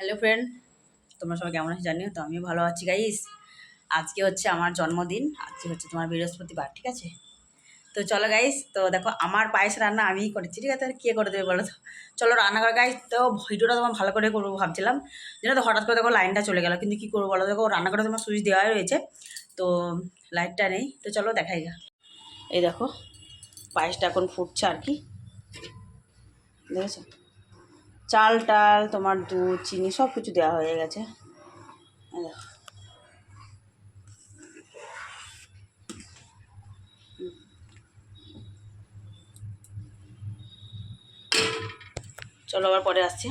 Hello friend তোমরা সবাই কেমন আছো জানিও? তো আমিও ভালো আছি গাইস আজকে হচ্ছে আমার জন্মদিন। আজকে হচ্ছে তোমার বৃহস্পতিবার, ঠিক আছে? তো চলো গাইস তো দেখো, আমার পায়েস রান্না আমিই করেছি, ঠিক আছে? কে করে দেবে বলো তো? চলো রান্না করে গাইস তো ভিডিওটা তোমার ভালো করে করব ভাবছিলাম। যেন তো হঠাৎ করে দেখো লাইনটা চলে গেল, কিন্তু কী করব বলো? দেখো রান্না করে তোমার সুইচ দেওয়াই রয়েছে, তো লাইটটা নেই, তো চলো দেখাই গা। এই দেখো, পায়েসটা এখন ফুটছে আর কি। দেখেছ? চাল টাল তোমার দুধ চিনি সব কিছু দেওয়া হয়ে গেছে। চলো আবার পরে আসছি।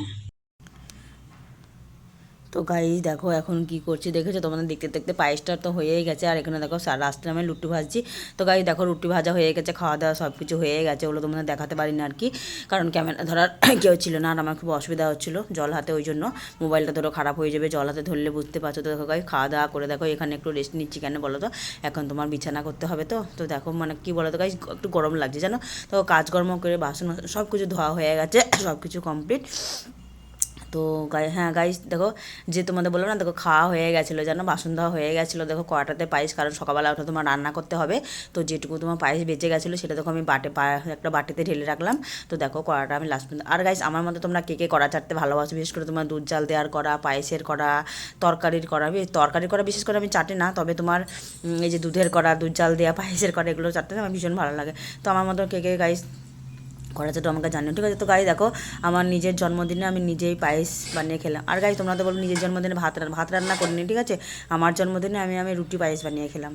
তো গাই দেখো এখন কি করছি? দেখেছ? তোমাদের দেখতে দেখতে পায়েসটা তো হয়েই গেছে। আর এখানে দেখো লাস্টে আমি লুটি ভাজছি। তো গাই দেখো রুটি ভাজা হয়ে গেছে, খাওয়া দাওয়া সব কিছু হয়ে গেছে। ওগুলো তোমাদের দেখাতে পারি না আর কি। কারণ ক্যামেরা ধরার কেউ ছিল না আর আমার খুব অসুবিধা হচ্ছিল জল হাতে ওই জন্য। মোবাইলটা ধরো খারাপ হয়ে যাবে, জল হাতে ধরলে বুঝতে পারছ তো। দেখো গাই খাওয়া দাওয়া করে দেখো, এখানে একটু রেস্ট নিচ্ছি কেন বলো তো? এখন তোমার বিছানা করতে হবে তো। তো দেখো মানে কি বলো তো গাই একটু গরম লাগছে জানো? তো কাজকর্ম করে বাসন সব কিছু ধোয়া হয়ে গেছে সব কিছু কমপ্লিট তো গাই হ্যাঁ গাইস দেখো, যে তোমাদের বললাম না, দেখো, খাওয়া হয়ে গেছিল যেন বাসন ধোয়া হয়ে গেছিল, দেখো, কড়াটাতে পায়েস, কারণ সকালবেলা ওঠা তোমার রান্না করতে হবে। তো যেটুকু তোমার পায়েস বেঁচে গেছিল, সেটা দেখো, আমি বাটে একটা বাটিতে ঢেলে রাখলাম। তো দেখো, কড়াটা আমি লাস্ট পর্যন্ত, আর গাইস আমার মতো তোমরা কে কে কড়া চাটতে ভালোবাসো, বিশেষ করে তোমার দুধ জাল দেওয়ার করা, পায়েসের করা, তরকারির করা তরকারির করা বিশেষ করে আমি চাটি না, তবে তোমার এই যে দুধের করা, দুধ জাল দেওয়া, পায়েসের করা, এগুলো চাটতে আমার ভীষণ ভালো লাগে। তো আমার মতো কে কে গাইস করা তো আমাকে জানিও, ঠিক আছে? তো গাই দেখো, আমার নিজের জন্মদিনে আমি নিজেই পায়েস বানিয়ে খেলাম। আর গাই তোমরা তো বলো নিজের জন্মদিনে ভাত ভাত রান্না করিনি, ঠিক আছে? আমার জন্মদিনে আমি আমি রুটি পায়েস বানিয়ে খেলাম।